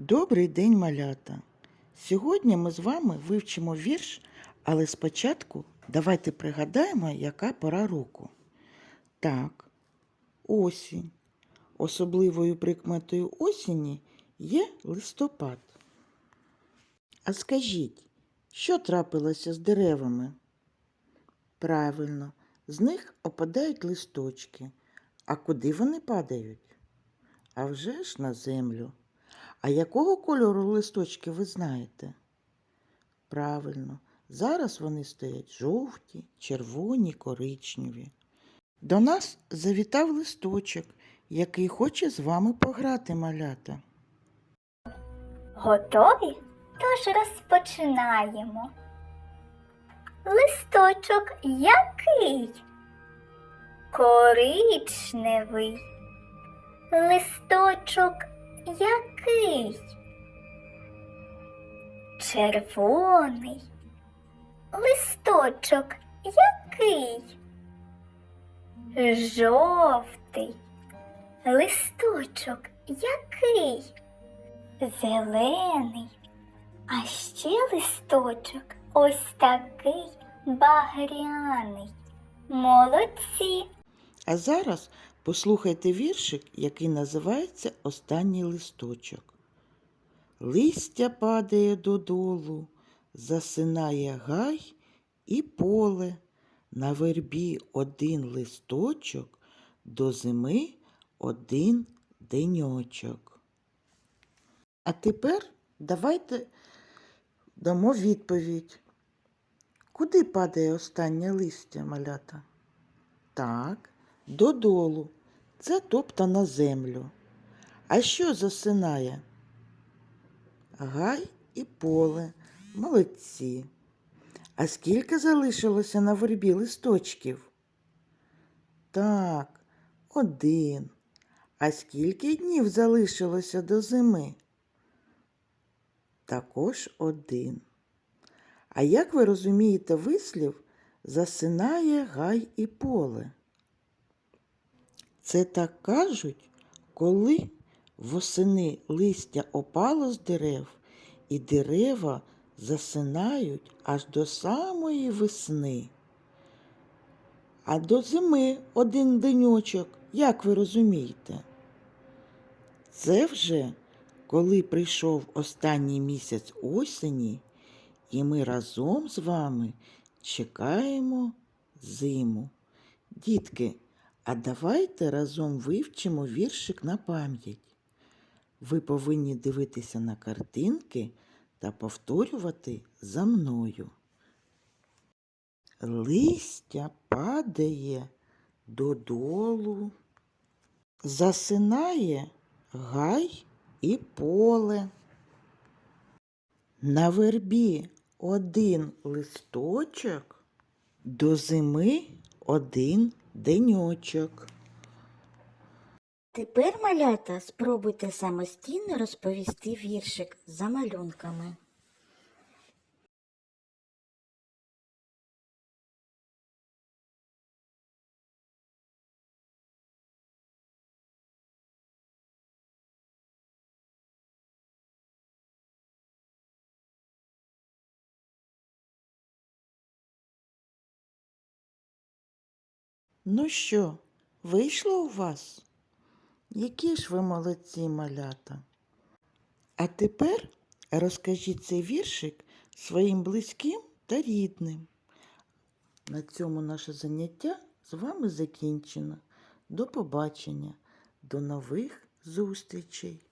Добрий день, малята! Сьогодні ми з вами вивчимо вірш, але спочатку давайте пригадаємо, яка пора року. Так, осінь. Особливою прикметою осені є листопад. А скажіть, що трапилося з деревами? Правильно, з них опадають листочки. А куди вони падають? А вже ж на землю. А якого кольору листочки ви знаєте? Правильно, зараз вони стоять жовті, червоні, коричневі. До нас завітав листочок, який хоче з вами пограти, малята. Готові? Тож розпочинаємо. Листочок який? Коричневий. Листочок який? Червоний. Листочок який? Жовтий. Листочок який? Зелений. А ще листочок ось такий багряний. Молодці. А зараз послухайте віршик, який називається Останній листочок. Листя падає додолу, засинає гай і поле. На вербі один листочок, до зими один деньочок. А тепер давайте дамо відповідь. Куди падає останнє листя, малята? Так, додолу. Це тобто на землю. А що засинає? Гай і поле. Молодці. А скільки залишилося на вербі листочків? Так, один. А скільки днів залишилося до зими? Також один. А як ви розумієте вислів засинає гай і поле? Це так кажуть, коли восени листя опало з дерев, і дерева засинають аж до самої весни. А до зими один деньочок, як ви розумієте? Це вже коли прийшов останній місяць осені, і ми разом з вами чекаємо зиму. Дітки, а давайте разом вивчимо віршик на пам'ять. Ви повинні дивитися на картинки та повторювати за мною. Листя падає додолу, засинає гай і поле. На вербі один листочок, до зими один деньочок. Тепер, малята, спробуйте самостійно розповісти віршик за малюнками. Ну що, вийшло у вас? Які ж ви молодці малята? А тепер розкажіть цей віршик своїм близьким та рідним. На цьому наше заняття з вами закінчено. До побачення, до нових зустрічей!